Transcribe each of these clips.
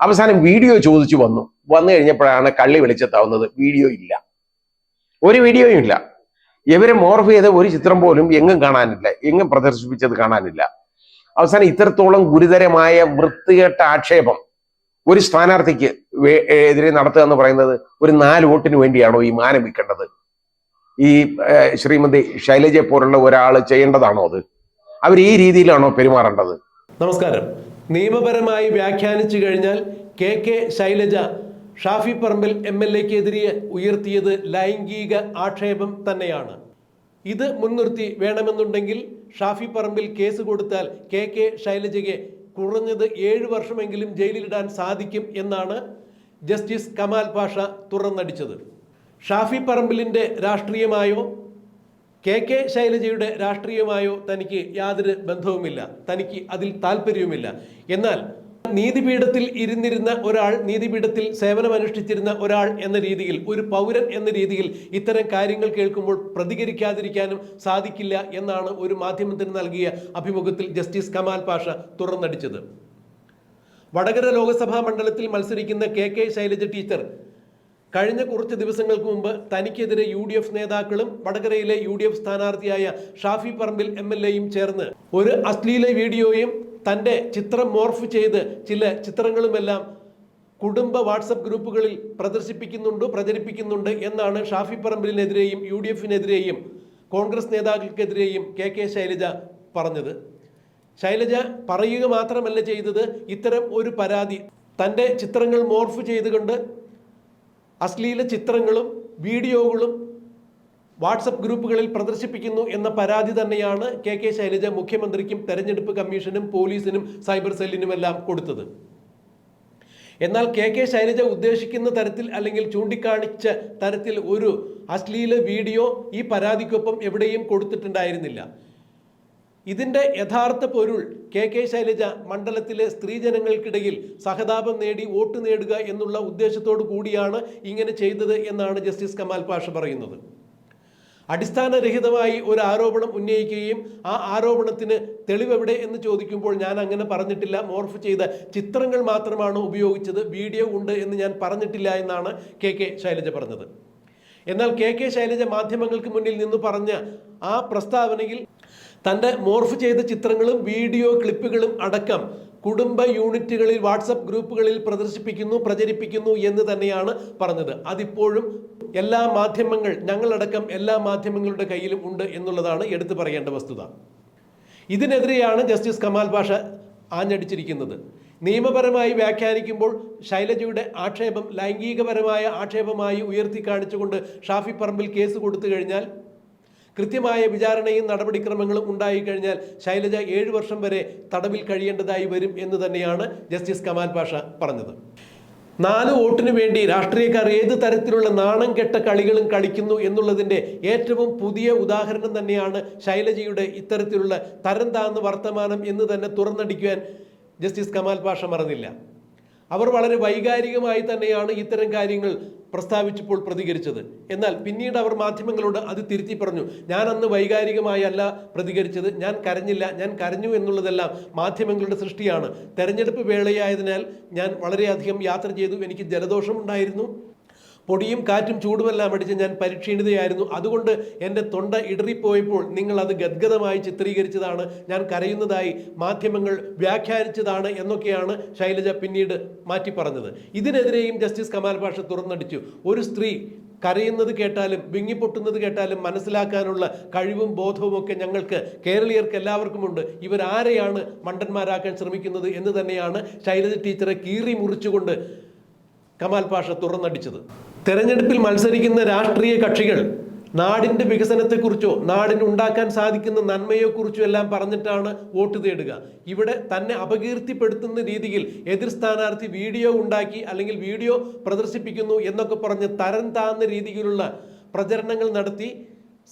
അവസാനം വീഡിയോ ചോദിച്ചു വന്നു. വന്നു കഴിഞ്ഞപ്പോഴാണ് കള്ളി വെളിച്ചത്താവുന്നത്. വീഡിയോ ഇല്ല. ഒരു വീഡിയോയും ഇല്ല. ഇവരെ മോർഫ് ചെയ്ത ഒരു ചിത്രം പോലും എങ്ങും കാണാനില്ല. എങ്ങും പ്രദർശിപ്പിച്ചത് കാണാനില്ല. അവസാനം ഇത്രത്തോളം ഗുരുതരമായ വൃത്തികെട്ട ആക്ഷേപം ഒരു സ്ഥാനാർത്ഥിക്ക് എതിരെ നടത്തുക എന്ന് പറയുന്നത് ഒരു നാല് വോട്ടിന് വേണ്ടിയാണോ ഈ മാനം വിൽക്കേണ്ടത്? ഈ ശ്രീമതി ശൈലജയെ പോലുള്ള ഒരാൾ ചെയ്യേണ്ടതാണോ അത്? അവർ ഈ രീതിയിലാണോ പെരുമാറേണ്ടത്? നമസ്കാരം. നിയമപരമായി വ്യാഖ്യാനിച്ചു കഴിഞ്ഞാൽ K K Shailaja Shafi Parambil M L എക്കെതിരെ ഉയർത്തിയത് ലൈംഗിക ആക്ഷേപം തന്നെയാണ്. ഇത് മുൻനിർത്തി വേണമെന്നുണ്ടെങ്കിൽ ഷാഫി പറമ്പിൽ കേസ് കൊടുത്താൽ കെ കെ ശൈലജയ്ക്ക് കുറഞ്ഞത് ഏഴ് വർഷമെങ്കിലും ജയിലിലിടാൻ സാധിക്കും എന്നാണ് ജസ്റ്റിസ് കമാൽ പാഷ തുറന്നടിച്ചത്. ഷാഫി പറമ്പിലിന്റെ രാഷ്ട്രീയമായോ കെ കെ ശൈലജയുടെ രാഷ്ട്രീയമായോ തനിക്ക് യാതൊരു ബന്ധവുമില്ല തനിക്ക് അതിൽ താല്പര്യവുമില്ല എന്നാൽ നീതിപീഠത്തിൽ ഇരുന്നിരുന്ന ഒരാൾ നീതിപീഠത്തിൽ സേവനമനുഷ്ഠിച്ചിരുന്ന ഒരാൾ എന്ന രീതിയിൽ ഒരു പൗരൻ എന്ന രീതിയിൽ ഇത്തരം കാര്യങ്ങൾ കേൾക്കുമ്പോൾ പ്രതികരിക്കാതിരിക്കാനും സാധിക്കില്ല എന്നാണ് ഒരു മാധ്യമത്തിന് നൽകിയ അഭിമുഖത്തിൽ ജസ്റ്റിസ് കമാൽ പാഷ തുറന്നടിച്ചത്. വടകര ലോകസഭാ മണ്ഡലത്തിൽ മത്സരിക്കുന്ന കെ കെ ശൈലജ ടീച്ചർ കഴിഞ്ഞ കുറച്ച് ദിവസങ്ങൾക്ക് മുമ്പ് തനിക്കെതിരെ യു ഡി എഫ് നേതാക്കളും വടകരയിലെ യു ഡി എഫ് സ്ഥാനാർത്ഥിയായ ഷാഫി പറമ്പിൽ എം എൽ എയും ചേർന്ന് ഒരു അശ്ലീല വീഡിയോയും തന്റെ ചിത്രം മോർഫ് ചെയ്ത് ചില ചിത്രങ്ങളുമെല്ലാം കുടുംബ വാട്സപ്പ് ഗ്രൂപ്പുകളിൽ പ്രദർശിപ്പിക്കുന്നുണ്ട് പ്രചരിപ്പിക്കുന്നുണ്ട് എന്നാണ് ഷാഫി പറമ്പിലിനെതിരെയും യു ഡി എഫിനെതിരെയും കോൺഗ്രസ് നേതാക്കൾക്കെതിരെയും കെ കെ ശൈലജ പറഞ്ഞത്. ശൈലജ പറയുക മാത്രമല്ല ചെയ്തത് ഇത്തരം ഒരു പരാതി തന്റെ ചിത്രങ്ങൾ മോർഫ് ചെയ്തുകൊണ്ട് അശ്ലീല ചിത്രങ്ങളും വീഡിയോകളും വാട്സപ്പ് ഗ്രൂപ്പുകളിൽ പ്രദർശിപ്പിക്കുന്നു എന്ന പരാതി തന്നെയാണ് കെ കെ ശൈലജ മുഖ്യമന്ത്രിക്കും തെരഞ്ഞെടുപ്പ് കമ്മീഷനും പോലീസിനും സൈബർ സെല്ലിനുമെല്ലാം കൊടുത്തത്. എന്നാൽ കെ കെ ശൈലജ ഉദ്ദേശിക്കുന്ന തരത്തിൽ അല്ലെങ്കിൽ ചൂണ്ടിക്കാണിച്ച തരത്തിൽ ഒരു അശ്ലീല വീഡിയോ ഈ പരാതിക്കൊപ്പം എവിടെയും കൊടുത്തിട്ടുണ്ടായിരുന്നില്ല. ഇതിന്റെ യഥാർത്ഥ പൊരുൾ കെ കെ ശൈലജ മണ്ഡലത്തിലെ സ്ത്രീജനങ്ങൾക്കിടയിൽ സഹതാപം നേടി വോട്ട് നേടുക എന്നുള്ള ഉദ്ദേശത്തോടു കൂടിയാണ് ഇങ്ങനെ ചെയ്തത് എന്നാണ് ജസ്റ്റിസ് കമാൽ പാഷ പറയുന്നത്. അടിസ്ഥാനരഹിതമായി ഒരു ആരോപണം ഉന്നയിക്കുകയും ആ ആരോപണത്തിന് തെളിവെവിടെ എന്ന് ചോദിക്കുമ്പോൾ ഞാൻ അങ്ങനെ പറഞ്ഞിട്ടില്ല. മോർഫ് ചെയ്ത ചിത്രങ്ങൾ മാത്രമാണ് ഉപയോഗിച്ചത്. വീഡിയോ ഉണ്ട് എന്ന് ഞാൻ പറഞ്ഞിട്ടില്ല എന്നാണ് കെ കെ ശൈലജ പറഞ്ഞത്. എന്നാൽ കെ കെ ശൈലജ മാധ്യമങ്ങൾക്ക് മുന്നിൽ നിന്ന് പറഞ്ഞ ആ പ്രസ്താവനയിൽ തന്റെ മോർഫ് ചെയ്ത ചിത്രങ്ങളും വീഡിയോ ക്ലിപ്പുകളും അടക്കം കുടുംബ യൂണിറ്റുകളിൽ വാട്സപ്പ് ഗ്രൂപ്പുകളിൽ പ്രദർശിപ്പിക്കുന്നു പ്രചരിപ്പിക്കുന്നു എന്ന് തന്നെയാണ് പറഞ്ഞത്. അതിപ്പോഴും എല്ലാ മാധ്യമങ്ങൾ ഞങ്ങളടക്കം എല്ലാ മാധ്യമങ്ങളുടെ കയ്യിലും ഉണ്ട് എന്നുള്ളതാണ് എടുത്തു പറയേണ്ട വസ്തുത. ഇതിനെതിരെയാണ് ജസ്റ്റിസ് കമാൽ പാഷ ആഞ്ഞടിച്ചിരിക്കുന്നത്. നിയമപരമായി വ്യാഖ്യാനിക്കുമ്പോൾ ശൈലജയുടെ ആക്ഷേപം ലൈംഗികപരമായ ആക്ഷേപമായി ഉയർത്തി കാണിച്ചുകൊണ്ട് ഷാഫി പറമ്പിൽ കേസ് കൊടുത്തു കഴിഞ്ഞാൽ കൃത്യമായ വിചാരണയും നടപടിക്രമങ്ങളും ഉണ്ടായിക്കഴിഞ്ഞാൽ ശൈലജ ഏഴു വർഷം വരെ തടവിൽ കഴിയേണ്ടതായി വരും എന്ന് തന്നെയാണ് ജസ്റ്റിസ് കമാൽ പാഷ പറഞ്ഞത്. നാല് വോട്ടിനു വേണ്ടി രാഷ്ട്രീയക്കാർ ഏത് തരത്തിലുള്ള നാണം കെട്ട കളികളും കളിക്കുന്നു എന്നുള്ളതിന്റെ ഏറ്റവും പുതിയ ഉദാഹരണം തന്നെയാണ് ശൈലജയുടെ ഇത്തരത്തിലുള്ള തരം താഴ്ന്ന വർത്തമാനം എന്ന് തന്നെ തുറന്നടിക്കുവാൻ ജസ്റ്റിസ് കമാൽ പാഷ മറന്നില്ല. അവർ വളരെ വൈകാരികമായി തന്നെയാണ് ഇത്തരം കാര്യങ്ങൾ പ്രസ്താവിച്ചപ്പോൾ പ്രതികരിച്ചത്. എന്നാൽ പിന്നീട് അവർ മാധ്യമങ്ങളോട് അത് തിരുത്തി പറഞ്ഞു ഞാൻ അന്ന് വൈകാരികമായല്ല പ്രതികരിച്ചത്. ഞാൻ കരഞ്ഞില്ല. ഞാൻ കരഞ്ഞു എന്നുള്ളതെല്ലാം മാധ്യമങ്ങളുടെ സൃഷ്ടിയാണ്. തെരഞ്ഞെടുപ്പ് വേളയായതിനാൽ ഞാൻ വളരെയധികം യാത്ര ചെയ്തു. എനിക്ക് ജലദോഷമുണ്ടായിരുന്നു. പൊടിയും കാറ്റും ചൂടുമെല്ലാം അടിച്ച് ഞാൻ പരിക്ഷീണിതയായിരുന്നു. അതുകൊണ്ട് എന്റെ തൊണ്ട ഇടറിപ്പോയപ്പോൾ നിങ്ങൾ അത് ഗദ്ഗതമായി ചിത്രീകരിച്ചതാണ്. ഞാൻ കരയുന്നതായി മാധ്യമങ്ങൾ വ്യാഖ്യാനിച്ചതാണ് എന്നൊക്കെയാണ് ശൈലജ പിന്നീട് മാറ്റി പറഞ്ഞത്. ഇതിനെതിരെയും ജസ്റ്റിസ് കമാൽ പാഷ തുറന്നടിച്ചു. ഒരു സ്ത്രീ കരയുന്നത് കേട്ടാലും വിങ്ങിപ്പൊട്ടുന്നത് കേട്ടാലും മനസ്സിലാക്കാനുള്ള കഴിവും ബോധവും ഒക്കെ ഞങ്ങൾക്ക് കേരളീയർക്ക് എല്ലാവർക്കുമുണ്ട്. ഇവരാരെയാണ് മണ്ടന്മാരാക്കാൻ ശ്രമിക്കുന്നത് എന്ന് തന്നെയാണ് ശൈലജ ടീച്ചറെ കീറി മുറിച്ചുകൊണ്ട് കമാൽ പാഷ തുറന്നടിച്ചത്. തെരഞ്ഞെടുപ്പിൽ മത്സരിക്കുന്ന രാഷ്ട്രീയ കക്ഷികൾ നാടിന്റെ വികസനത്തെക്കുറിച്ചോ നാടിന് ഉണ്ടാക്കാൻ സാധിക്കുന്ന നന്മയെക്കുറിച്ചോ എല്ലാം പറഞ്ഞിട്ടാണ് വോട്ട് തേടുക. ഇവിടെ തന്നെ അപകീർത്തിപ്പെടുത്തുന്ന രീതിയിൽ എതിർ സ്ഥാനാർത്ഥി വീഡിയോ ഉണ്ടാക്കി അല്ലെങ്കിൽ വീഡിയോ പ്രദർശിപ്പിക്കുന്നു എന്നൊക്കെ പറഞ്ഞ് തരം താഴ്ന്ന രീതിയിലുള്ള പ്രചരണങ്ങൾ നടത്തി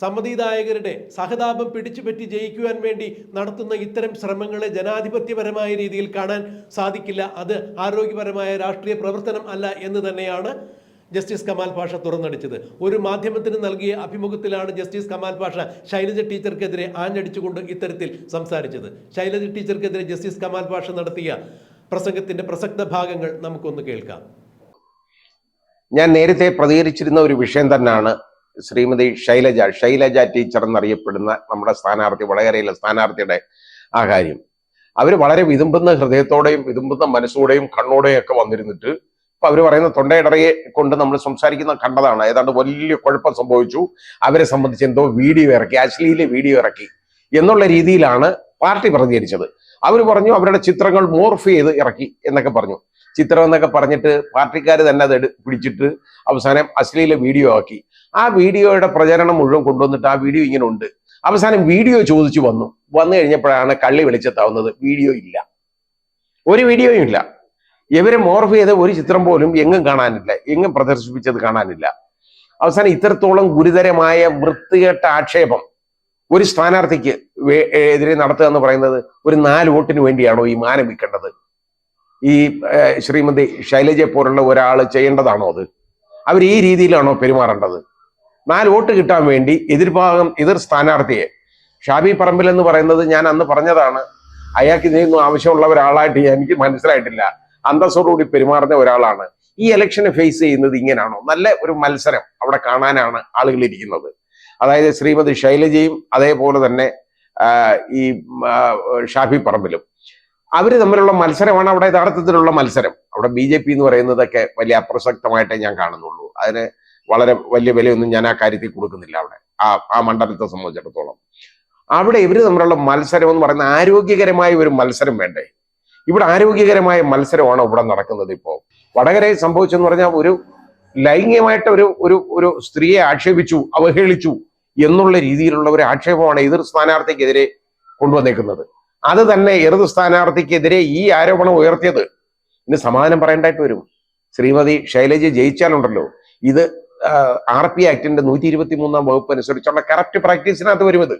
സമ്മതിദായകരുടെ സഹതാപം പിടിച്ചുപറ്റി ജയിക്കുവാൻ വേണ്ടി നടത്തുന്ന ഇത്തരം ശ്രമങ്ങളെ ജനാധിപത്യപരമായ രീതിയിൽ കാണാൻ സാധിക്കില്ല. അത് ആരോഗ്യപരമായ രാഷ്ട്രീയ പ്രവർത്തനം അല്ല എന്ന് തന്നെയാണ് ജസ്റ്റിസ് കമാൽ പാഷ തുറന്നടിച്ചത്. ഒരു മാധ്യമത്തിന് നൽകിയ അഭിമുഖത്തിലാണ് ജസ്റ്റിസ് കമാൽ പാഷ ശൈലജ ടീച്ചർക്കെതിരെ ആഞ്ഞടിച്ചുകൊണ്ട് ഇത്തരത്തിൽ സംസാരിച്ചത്. ശൈലജ ടീച്ചർക്കെതിരെ ജസ്റ്റിസ് കമാൽ പാഷ നടത്തിയ പ്രസംഗത്തിന്റെ പ്രസക്ത ഭാഗങ്ങൾ നമുക്കൊന്ന് കേൾക്കാം. ഞാൻ നേരത്തെ പ്രതികരിച്ചിരുന്ന ഒരു വിഷയം തന്നെയാണ് ശ്രീമതി ശൈലജ ശൈലജ ടീച്ചർ എന്നറിയപ്പെടുന്ന നമ്മുടെ സ്ഥാനാർത്ഥി വടകരയിലെ സ്ഥാനാർത്ഥിയുടെ ആ കാര്യം. അവർ വളരെ വിതുമ്പുന്ന ഹൃദയത്തോടെയും വിതുമ്പുന്ന മനസ്സോടെയും കണ്ണോടെയും ഒക്കെ വന്നിരുന്നിട്ട് ഇപ്പൊ അവർ പറയുന്ന തൊണ്ടയിടറയെ കൊണ്ട് നമ്മൾ സംസാരിക്കുന്ന കണ്ടതാണ്. ഏതാണ്ട് വലിയ കുഴപ്പം സംഭവിച്ചു. അവരെ സംബന്ധിച്ച് എന്തോ വീഡിയോ ഇറക്കി അശ്ലീല വീഡിയോ ഇറക്കി എന്നുള്ള രീതിയിലാണ് പാർട്ടി പ്രതികരിച്ചത്. അവർ പറഞ്ഞു അവരുടെ ചിത്രങ്ങൾ മോർഫ് ചെയ്ത് ഇറക്കി എന്നൊക്കെ പറഞ്ഞു. ചിത്രം എന്നൊക്കെ പറഞ്ഞിട്ട് പാർട്ടിക്കാർ തന്നെ അത് പിടിച്ചിട്ട് അവസാനം അശ്ലീല വീഡിയോ ആക്കി. ആ വീഡിയോയുടെ പ്രചരണം മുഴുവൻ കൊണ്ടുവന്നിട്ട് ആ വീഡിയോ ഇങ്ങനെ ഉണ്ട് അവസാനം വീഡിയോ ചോദിച്ചു വന്നു. വന്നു കഴിഞ്ഞപ്പോഴാണ് കള്ളി വെളിച്ചത്താവുന്നത്. വീഡിയോ ഇല്ല. ഒരു വീഡിയോയും ഇല്ല. ഇവരെ മോർഫ് ചെയ്ത ഒരു ചിത്രം പോലും എങ്ങും കാണാനില്ല. എങ്ങും പ്രദർശിപ്പിച്ചത് കാണാനില്ല. അവസാനം ഇത്രത്തോളം ഗുരുതരമായ വൃത്തികെട്ട ആക്ഷേപം ഒരു സ്ഥാനാർത്ഥിക്ക് എതിരെ നടത്തുക എന്ന് പറയുന്നത് ഒരു നാല് വോട്ടിന് വേണ്ടിയാണോ ഈ മാനം വിൽക്കേണ്ടത്? ഈ ശ്രീമതി ശൈലജയെ പോലുള്ള ഒരാൾ ചെയ്യേണ്ടതാണോ അത്? അവർ ഈ രീതിയിലാണോ പെരുമാറേണ്ടത്? നാല് വോട്ട് കിട്ടാൻ വേണ്ടി എതിർഭാഗം എതിർ സ്ഥാനാർത്ഥിയെ. ഷാബി പറമ്പിൽ എന്ന് പറയുന്നത് ഞാൻ അന്ന് പറഞ്ഞതാണ്. അയാൾക്ക് ഇതൊന്നും ആവശ്യമുള്ള ഒരാളായിട്ട് എനിക്ക് മനസ്സിലായിട്ടില്ല. അന്തസ്സോടുകൂടി പെരുമാറുന്ന ഒരാളാണ്. ഈ ഇലക്ഷനെ ഫേസ് ചെയ്യുന്നത് ഇങ്ങനെയാണോ നല്ല ഒരു മത്സരം അവിടെ കാണാനാണ് ആളുകൾ ഇരിക്കുന്നത്. അതായത് ശ്രീമതി ശൈലജയും അതേപോലെ തന്നെ ഈ ഷാഫി പറമ്പിലും. അവർ തമ്മിലുള്ള മത്സരമാണ് അവിടെ യഥാർത്ഥത്തിലുള്ള മത്സരം. അവിടെ ബി ജെ പി എന്ന് പറയുന്നതൊക്കെ വലിയ അപ്രസക്തമായിട്ടേ ഞാൻ കാണുന്നുള്ളൂ. അതിന് വളരെ വലിയ വിലയൊന്നും ഞാൻ ആ കാര്യത്തിൽ കൊടുക്കുന്നില്ല അവിടെ. ആ ആ മണ്ഡലത്തെ സംബന്ധിച്ചിടത്തോളം. അവിടെ ഇവർ തമ്മിലുള്ള മത്സരം എന്ന് പറയുന്ന ആരോഗ്യകരമായ ഒരു മത്സരം വേണ്ടേ? ഇവിടെ ആരോഗ്യകരമായ മത്സരമാണ് ഇവിടെ നടക്കുന്നത് ഇപ്പോൾ വടകരയിൽ സംഭവിച്ചെന്ന് പറഞ്ഞാൽ ഒരു ലൈംഗികമായിട്ട് ഒരു ഒരു ഒരു സ്ത്രീയെ ആക്ഷേപിച്ചു അവഹേളിച്ചു എന്നുള്ള രീതിയിലുള്ള ഒരു ആക്ഷേപമാണ് എതിർ സ്ഥാനാർത്ഥിക്കെതിരെ കൊണ്ടുവന്നേക്കുന്നത്. അത് തന്നെ എതിർ സ്ഥാനാർത്ഥിക്കെതിരെ ഈ ആരോപണം ഉയർത്തിയത്. ഇനി സമാധാനം പറയേണ്ടായിട്ട് വരും. ശ്രീമതി ശൈലജ ജയിച്ചാലുണ്ടല്ലോ. ഇത് ആർ പി ആക്ടിന്റെ നൂറ്റി ഇരുപത്തി മൂന്നാം വകുപ്പ് അനുസരിച്ചുള്ള കറക്റ്റ് പ്രാക്ടീസിനകത്ത് വരും ഇത്.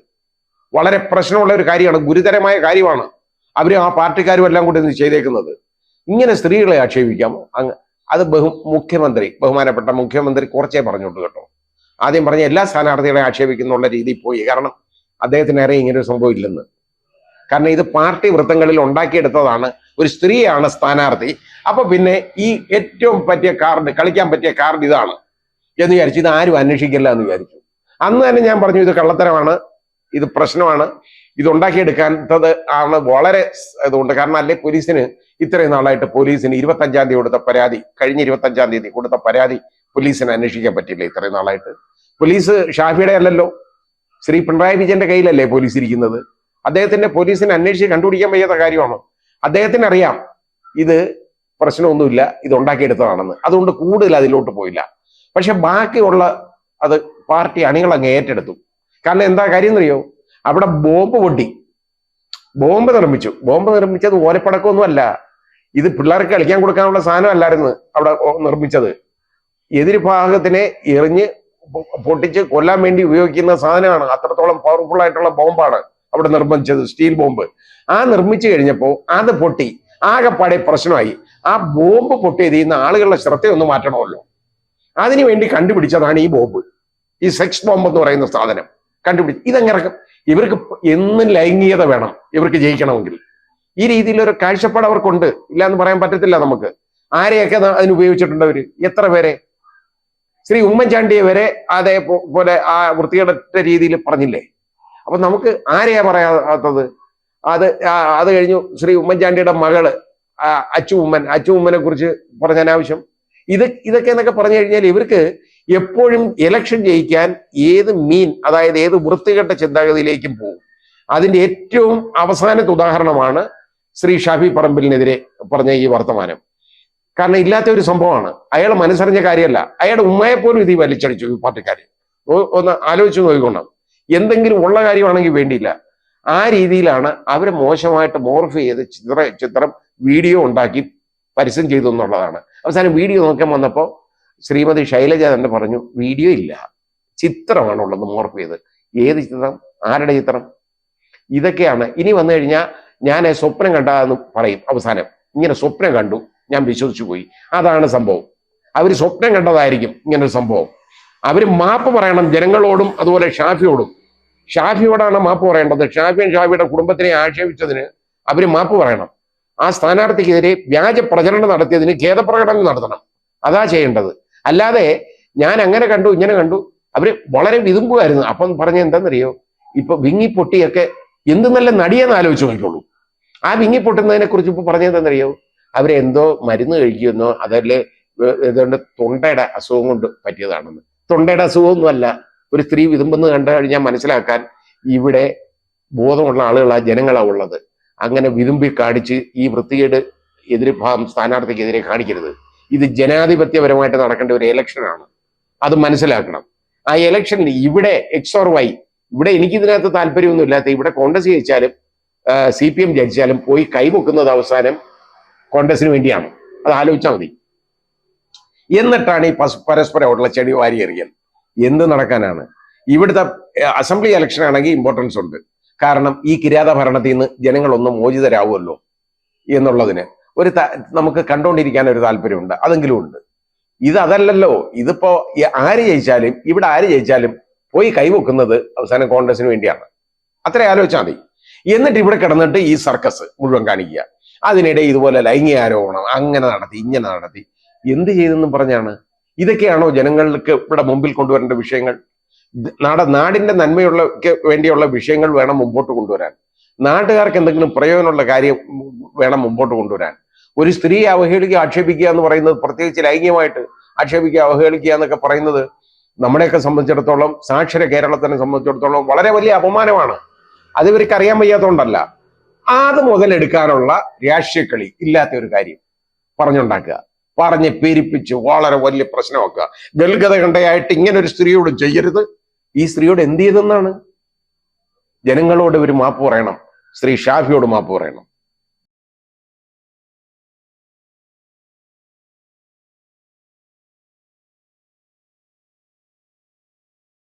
വളരെ പ്രശ്നമുള്ള ഒരു കാര്യമാണ് ഗുരുതരമായ കാര്യമാണ് അവർ ആ പാർട്ടിക്കാരും എല്ലാം കൂടി ചെയ്തേക്കുന്നത്. ഇങ്ങനെ സ്ത്രീകളെ ആക്ഷേപിക്കാം. അങ്ങ് അത് ബഹു മുഖ്യമന്ത്രി ബഹുമാനപ്പെട്ട മുഖ്യമന്ത്രി കുറച്ചേ പറഞ്ഞോട്ട് കേട്ടോ. ആദ്യം പറഞ്ഞ എല്ലാ സ്ഥാനാർത്ഥികളെ ആക്ഷേപിക്കുന്നുള്ള രീതിയിൽ പോയി. കാരണം അദ്ദേഹത്തിന് അറിയാം ഇങ്ങനെ ഒരു സംഭവം ഇല്ലെന്ന്. കാരണം ഇത് പാർട്ടി വൃത്തങ്ങളിൽ ഉണ്ടാക്കിയെടുത്തതാണ്. ഒരു സ്ത്രീയാണ് സ്ഥാനാർത്ഥി. അപ്പൊ പിന്നെ ഈ ഏറ്റവും പറ്റിയ കാർഡ് കളിക്കാൻ പറ്റിയ കാർഡ് ഇതാണ്. എന്ന് വിചാരിച്ചു ഇത് ആരും അന്വേഷിക്കില്ല എന്ന് വിചാരിച്ചു. അന്ന് തന്നെ ഞാൻ പറഞ്ഞു ഇത് കള്ളത്തരമാണ് ഇത് പ്രശ്നമാണ് ഇത് ഉണ്ടാക്കിയെടുക്കാത്തത് ആണ് വളരെ ഇതുകൊണ്ട് കാരണം അല്ലെ പോലീസിന് ഇത്രയും നാളായിട്ട് പോലീസിന് ഇരുപത്തഞ്ചാം തീയതി കൊടുത്ത പരാതി കഴിഞ്ഞ ഇരുപത്തഞ്ചാം തീയതി കൊടുത്ത പരാതി പോലീസിന് അന്വേഷിക്കാൻ പറ്റില്ല ഇത്രയും നാളായിട്ട്. പോലീസ് ഷാഫിയുടെ അല്ലല്ലോ ശ്രീ പിണറായി വിജയന്റെ കയ്യിലല്ലേ പോലീസ് ഇരിക്കുന്നത്? അദ്ദേഹത്തിന്റെ പോലീസിനെ അന്വേഷിച്ച് കണ്ടുപിടിക്കാൻ വയ്യാത്ത കാര്യമാണോ? അദ്ദേഹത്തിന് അറിയാം ഇത് പ്രശ്നമൊന്നുമില്ല ഇത് ഉണ്ടാക്കിയെടുത്തതാണെന്ന് അതുകൊണ്ട് കൂടുതൽ അതിലോട്ട് പോയില്ല. പക്ഷെ ബാക്കിയുള്ള അത് പാർട്ടി അണികൾ അങ്ങ് ഏറ്റെടുത്തു. കാരണം എന്താ കാര്യം എന്നറിയോ? അവിടെ ബോംബ് പൊട്ടി. ബോംബ് നിർമ്മിച്ചു. ബോംബ് നിർമ്മിച്ചത് ഓരപ്പടക്കമൊന്നുമല്ല. ഇത് പിള്ളേർക്ക് കളിക്കാൻ കൊടുക്കാനുള്ള സാധനം അല്ലായിരുന്നു അവിടെ നിർമ്മിച്ചത്. എതിർഭാഗത്തിനെ എറിഞ്ഞ് പൊട്ടിച്ച് കൊല്ലാൻ വേണ്ടി ഉപയോഗിക്കുന്ന സാധനമാണ്. അത്രത്തോളം പവർഫുൾ ആയിട്ടുള്ള ബോംബാണ് അവിടെ നിർമ്മിച്ചത് സ്റ്റീൽ ബോംബ്. ആ നിർമ്മിച്ചു കഴിഞ്ഞപ്പോൾ അത് പൊട്ടി. ആകെപ്പാടെ പ്രശ്നമായി. ആ ബോംബ് പൊട്ടിയത് ഇന്ന് ആളുകളുടെ ശ്രദ്ധയൊന്നും മാറ്റണമല്ലോ. അതിനു വേണ്ടി കണ്ടുപിടിച്ചതാണ് ഈ ബോംബ്. ഈ സെക്സ് ബോംബ് എന്ന് പറയുന്ന സാധനം. കണ്ടുപിടിച്ച് ഇതെങ്ങനെ ഇവർക്ക് എന്നും ലൈംഗികത വേണം. ഇവർക്ക് ജയിക്കണമെങ്കിൽ. ഈ രീതിയിലൊരു കാഴ്ചപ്പാട് അവർക്കുണ്ട്. ഇല്ല എന്ന് പറയാൻ പറ്റത്തില്ല നമുക്ക്. ആരെയൊക്കെ അതിന് ഉപയോഗിച്ചിട്ടുണ്ട് അവർ? എത്ര പേരെ? ശ്രീ ഉമ്മൻചാണ്ടിയെ വരെ അതേപോലെ ആ വൃത്തികെട്ട രീതിയിൽ പറഞ്ഞില്ലേ? അപ്പൊ നമുക്ക് ആരെയാ പറയാത്തത്? അത് അത് കഴിഞ്ഞു ശ്രീ ഉമ്മൻചാണ്ടിയുടെ മകൾ അച്ചു ഉമ്മൻ അച്ചു ഉമ്മനെ കുറിച്ച് പറഞ്ഞാൽ അനാവശ്യം ഇത് ഇതൊക്കെ എന്നൊക്കെ പറഞ്ഞു കഴിഞ്ഞാൽ ഇവർക്ക് എപ്പോഴും ഇലക്ഷൻ ജയിക്കാൻ ഏത് മീൻ അതായത് ഏത് വൃത്തികെട്ട ചിന്താഗതിയിലേക്കും പോകും. അതിന്റെ ഏറ്റവും അവസാനത്തെ ഉദാഹരണമാണ് ശ്രീ ഷാഫി പറമ്പിലിനെതിരെ പറഞ്ഞ ഈ വർത്തമാനം. കാരണം ഇല്ലാത്ത ഒരു സംഭവമാണ്. അയാൾ മനസ്സറിഞ്ഞ കാര്യമല്ല. അയാളുടെ ഉമ്മയെ പോലും ഇത് വലിച്ചടിച്ചു ഈ പാർട്ടിക്കാർ ഒന്ന് ആലോചിച്ച് നോക്കിക്കൊണ്ടാണ് എന്തെങ്കിലും ഉള്ള കാര്യമാണെങ്കിൽ വേണ്ടിയില്ല. ആ രീതിയിലാണ് അവരെ മോശമായിട്ട് മോർഫ് ചെയ്ത് ചിത്ര ചിത്രം വീഡിയോ ഉണ്ടാക്കി പരസ്യം ചെയ്തു എന്നുള്ളതാണ്. അവസാനം വീഡിയോ നോക്കാൻ വന്നപ്പോൾ ശ്രീമതി ശൈലജ തന്നെ പറഞ്ഞു വീഡിയോ ഇല്ല. ചിത്രമാണുള്ളത് മോർഫ് ചെയ്ത് ഏത് ചിത്രം? ആരുടെ ചിത്രം? ഇതൊക്കെയാണ്. ഇനി വന്നു കഴിഞ്ഞാൽ ഞാൻ സ്വപ്നം കണ്ടതെന്ന് പറയും അവസാനം. ഇങ്ങനെ സ്വപ്നം കണ്ടു. ഞാൻ വിശ്വസിച്ചു പോയി. അതാണ് സംഭവം. അവർ സ്വപ്നം കണ്ടതായിരിക്കും ഇങ്ങനൊരു സംഭവം. അവർ മാപ്പ് പറയണം ജനങ്ങളോടും അതുപോലെ ഷാഫിയോടും. ഷാഫിയോടാണ് മാപ്പ് പറയേണ്ടത്. ഷാഫിയും ഷാഫിയുടെ കുടുംബത്തിനെ ആക്ഷേപിച്ചതിന് അവർ മാപ്പ് പറയണം. ആ സ്ഥാനാർത്ഥിക്കെതിരെ വ്യാജ പ്രചരണം നടത്തിയതിന് ഖേദപ്രകടനം നടത്തണം. അതാ ചെയ്യേണ്ടത്. അല്ലാതെ ഞാൻ അങ്ങനെ കണ്ടു ഇങ്ങനെ കണ്ടു. അവർ വളരെ വിതുമ്പുമായിരുന്നു അപ്പം പറഞ്ഞ എന്താണെന്നറിയോ ഇപ്പൊ വിങ്ങി പൊട്ടിയൊക്കെ എന്ത് നല്ല നടിയെന്ന് ആലോചിച്ച് നോക്കിക്കോളൂ. ആ വിങ്ങി പൊട്ടുന്നതിനെ കുറിച്ച് ഇപ്പൊ പറഞ്ഞതെന്നറിയോ അവരെന്തോ മരുന്ന് കഴിക്കുമെന്നോ അതല്ലേ ഏതാണ്ട് തൊണ്ടയുടെ അസുഖം കൊണ്ട് പറ്റിയതാണെന്ന്. തൊണ്ടയുടെ അസുഖമൊന്നുമല്ല. ഒരു സ്ത്രീ വിതുമ്പെന്ന് കണ്ടു കഴിഞ്ഞാൽ മനസ്സിലാക്കാൻ ഇവിടെ ബോധമുള്ള ആളുകളാ ജനങ്ങളാ ഉള്ളത്. അങ്ങനെ വിതുമ്പി കാണിച്ച് ഈ വൃത്തികേട് എതിർഭാഗം സ്ഥാനാർത്ഥിക്കെതിരെ കാണിക്കരുത്. ഇത് ജനാധിപത്യപരമായിട്ട് നടക്കേണ്ട ഒരു ഇലക്ഷനാണ്. അത് മനസ്സിലാക്കണം. ആ ഇലക്ഷനിൽ ഇവിടെ എക്സ് ഓർ വൈ ഇവിടെ എനിക്ക് ഇതിനകത്ത് താല്പര്യമൊന്നുമില്ലാത്ത ഇവിടെ കോൺഗ്രസ് ജയിച്ചാലും സി പി എം ജയിച്ചാലും പോയി കൈമുക്കുന്നത് അവസാനം കോൺഗ്രസിന് വേണ്ടിയാണ്. അത് ആലോചിച്ചാൽ മതി. എന്നിട്ടാണ് ഈ പരസ്പരം പരസ്പരമുള്ള ചെടി വാരി എറിയൽ. എന്ത് നടക്കാനാണ്? ഇവിടുത്തെ അസംബ്ലി ഇലക്ഷൻ ആണെങ്കിൽ ഇമ്പോർട്ടൻസ് ഉണ്ട്. കാരണം ഈ കിരാത ഭരണത്തിൽ നിന്ന് ജനങ്ങളൊന്ന് മോചിതരാകുമല്ലോ എന്നുള്ളതിന് ഒരു നമുക്ക് കണ്ടുകൊണ്ടിരിക്കാൻ ഒരു താല്പര്യമുണ്ട്. അതെങ്കിലും ഉണ്ട്. ഇത് അതല്ലല്ലോ. ഇതിപ്പോ ആര് ജയിച്ചാലും ഇവിടെ ആര് ജയിച്ചാലും പോയി കൈവെക്കുന്നത് അവസാനം കോൺഗ്രസിന് വേണ്ടിയാണ്. അത്ര ആലോചിച്ചാൽ മതി. എന്നിട്ട് ഇവിടെ കിടന്നിട്ട് ഈ സർക്കസ് മുഴുവൻ കാണിക്കുക. അതിനിടെ ഇതുപോലെ ലൈംഗിക ആരോപണം അങ്ങനെ നടത്തി ഇങ്ങനെ നടത്തി. എന്ത് ചെയ്തെന്നും പറഞ്ഞാണ്? ഇതൊക്കെയാണോ ജനങ്ങൾക്ക് ഇവിടെ മുമ്പിൽ കൊണ്ടുവരേണ്ട വിഷയങ്ങൾ? നാട നാടിന്റെ നന്മയുള്ള വേണ്ടിയുള്ള വിഷയങ്ങൾ വേണം മുമ്പോട്ട് കൊണ്ടുവരാൻ. നാട്ടുകാർക്ക് എന്തെങ്കിലും പ്രയോജനമുള്ള കാര്യം വേണം മുമ്പോട്ട് കൊണ്ടുവരാൻ. ഒരു സ്ത്രീയെ അവഹേളിക്കുക ആക്ഷേപിക്കുക എന്ന് പറയുന്നത് പ്രത്യേകിച്ച് ലൈംഗികമായിട്ട് ആക്ഷേപിക്കുക അവഹേളിക്കുക എന്നൊക്കെ പറയുന്നത് നമ്മളെയൊക്കെ സംബന്ധിച്ചിടത്തോളം സാക്ഷര കേരളത്തിനെ സംബന്ധിച്ചിടത്തോളം വളരെ വലിയ അപമാനമാണ്. അത് ഇവർക്ക് അറിയാൻ വയ്യാത്തതുകൊണ്ടല്ല അത് മുതലെടുക്കാനുള്ള രാഷ്ട്രീയക്കളി ഇല്ലാത്ത ഒരു കാര്യം പറഞ്ഞുണ്ടാക്കുക. പറഞ്ഞ് പെരിപ്പിച്ച് വളരെ വലിയ പ്രശ്നമാക്കുക. ഗൽഗത കണ്ടയായിട്ട് ഇങ്ങനെ ഒരു സ്ത്രീയോട് ചെയ്യരുത്. ഈ സ്ത്രീയോട് എന്ത് ചെയ്തെന്നാണ്? ജനങ്ങളോട് ഒരു മാപ്പ് പറയണം. സ്ത്രീ ഷാഫിയോട് മാപ്പ് പറയണം.